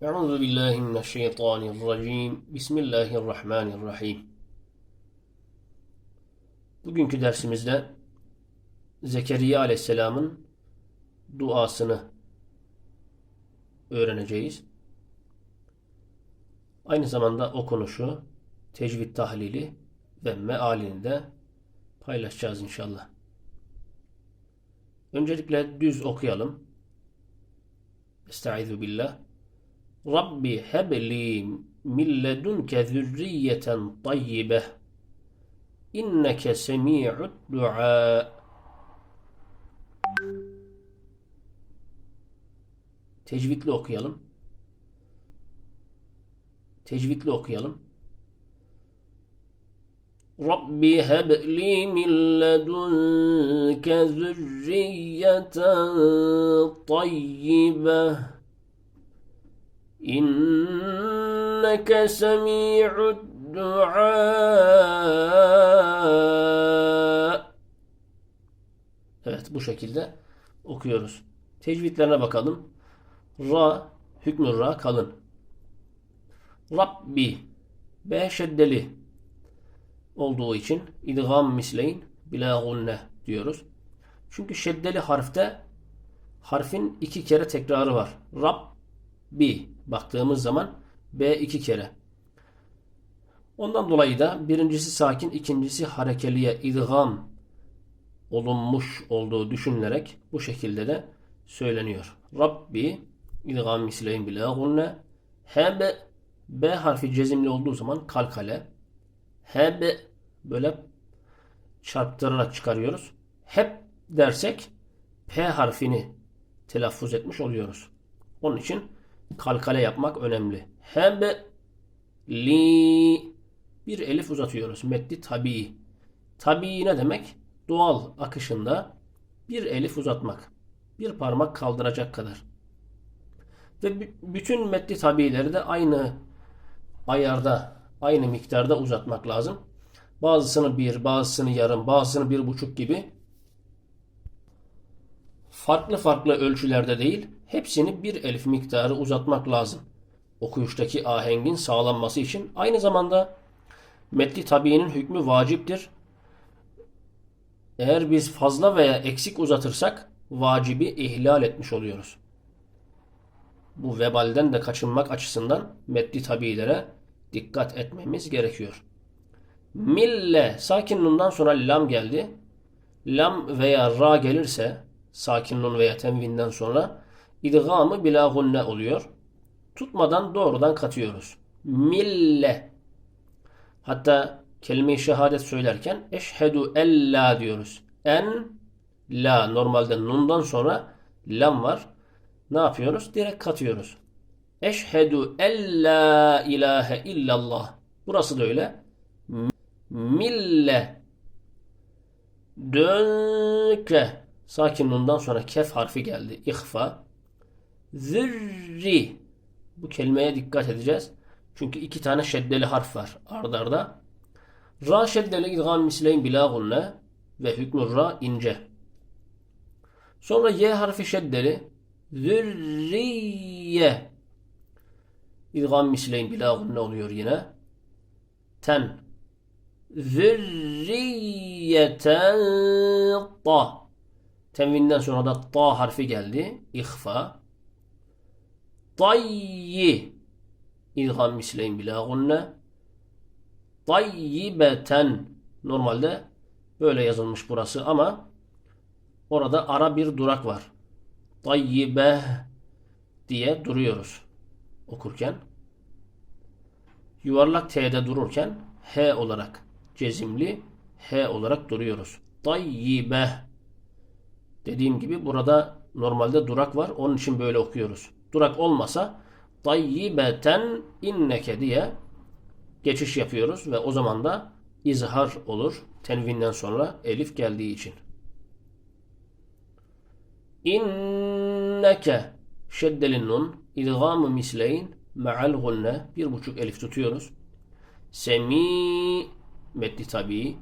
Euzu billahi mineşşeytanirracim. Bismillahirrahmanirrahim. Bugünkü dersimizde Zekeriya Aleyhisselam'ın duasını öğreneceğiz. Aynı zamanda okunuşu, tecvid tahlili ve mealini de paylaşacağız inşallah. Öncelikle düz okuyalım. Estaizu billah. Rabbi hebli min ledunke zürriyeten tayyibeh. İnneke semi'ud dua. Tecvidli okuyalım. Tecvidli okuyalım. Rabbi hebli min ledunke zürriyeten tayyibeh. İnneke semi'ud dua. Evet bu şekilde okuyoruz. Tecvidlerine bakalım. Ra, hükmü ra kalın. Rabbi, B şeddeli olduğu için idgam misleyin bila gunne diyoruz. Çünkü şeddeli harfte harfin iki kere tekrarı var. Rabbi baktığımız zaman B iki kere. Ondan dolayı da birincisi sakin, ikincisi harekeliye idgam olunmuş olduğu düşünülerek bu şekilde de söyleniyor. Rabbi idgam misleyin bila gunne heb B harfi cezimli olduğu zaman kalkale heb böyle çarptırarak çıkarıyoruz. Hep dersek P harfini telaffuz etmiş oluyoruz. Onun için kalkale yapmak önemli. Heb li bir elif uzatıyoruz. Metni tabii. Tabii ne demek? Doğal akışında bir elif uzatmak. Bir parmak kaldıracak kadar. Ve bütün metni tabiileri de aynı ayarda, aynı miktarda uzatmak lazım. Bazısını bir, bazısını yarım, bazısını bir buçuk gibi farklı farklı ölçülerde değil, hepsini bir elif miktarı uzatmak lazım. Okuyuştaki ahengin sağlanması için. Aynı zamanda metni tabiinin hükmü vaciptir. Eğer biz fazla veya eksik uzatırsak vacibi ihlal etmiş oluyoruz. Bu vebalden de kaçınmak açısından metni tabiilere dikkat etmemiz gerekiyor. Mille sakin nundan sonra lam geldi. Lam veya ra gelirse sakin nun veya tenvinden sonra idgamı bila gunne oluyor. Tutmadan doğrudan katıyoruz. Mille. Hatta kelime-i şehadet söylerken eşhedü ella diyoruz. En la normalde nundan sonra lam var. Ne yapıyoruz? Direkt katıyoruz. Eşhedü ella ilahe illallah. Burası da öyle. Mille dönke sakin nundan sonra kef harfi geldi. İhfa. Zürri bu kelimeye dikkat edeceğiz. Çünkü iki tane şeddeli harf var ardarda. Arda. Ra şeddeli idgam misleyin bila gunne ve hükmü ra ince. Sonra y harfi şeddeli zürriye idgam misleyin bila gunne oluyor yine. Ten zürriyeten ta tenvinden sonra da ta harfi geldi. İhfa. Tayyi İlham misleyin bila gunne. Tayyibeten normalde böyle yazılmış burası ama orada ara bir durak var. Tayyibe diye duruyoruz okurken. Yuvarlak T'de dururken H olarak cezimli H olarak duruyoruz. Tayyibe Dediğim gibi burada normalde durak var. Onun için böyle okuyoruz. Durak olmasa tayyibeten inneke diye geçiş yapıyoruz ve o zaman da izhar olur. Tenvinden sonra elif geldiği için. İnneke şeddelin nun idgamı misleyn me'al gunne bir buçuk elif tutuyoruz. Semi metni tabi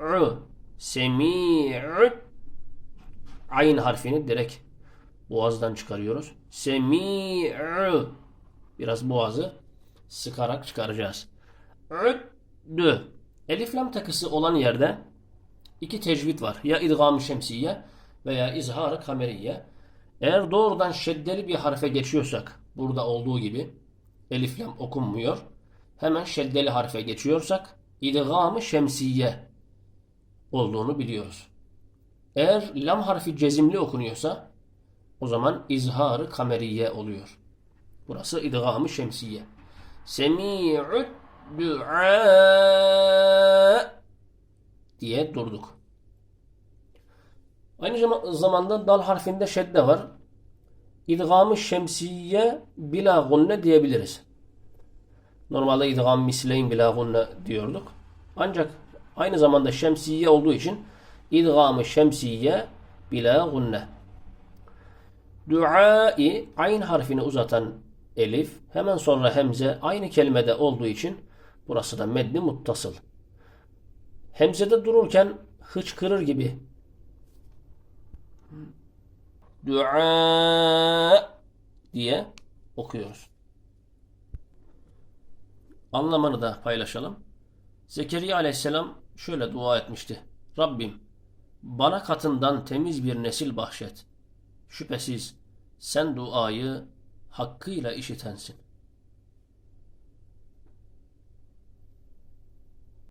u semi'u ayn harfini direkt boğazdan çıkarıyoruz. Semi'u Biraz boğazı sıkarak çıkaracağız. Üddü. Elif lam takısı olan yerde iki tecvid var. Ya idgam-ı şemsiye veya izhar-ı kameriye. Eğer doğrudan şeddeli bir harfe geçiyorsak burada olduğu gibi elif lam okunmuyor. Hemen şeddeli harfe geçiyorsak idgam-ı şemsiye olduğunu biliyoruz. Eğer lam harfi cezimli okunuyorsa o zaman izhar-ı kameriye oluyor. Burası idgam-ı şemsiye. Semi'ud du'a diye durduk. Aynı zama- zamanda dal harfinde şedde var. İdgam-ı şemsiye bila gunne diyebiliriz. Normalde idgam misleyn bila gunne diyorduk. Ancak aynı zamanda şemsiye olduğu için idgam-ı şemsiye bila gunne. Duai ayn harfini uzatan elif hemen sonra hemze aynı kelimede olduğu için burası da medni muttasıl. Hemzede dururken hıçkırır gibi dua diye okuyoruz. Anlamını da paylaşalım. Zekeriya aleyhisselam şöyle dua etmişti. Rabbim bana katından temiz bir nesil bahşet. Şüphesiz sen duayı hakkıyla işitensin.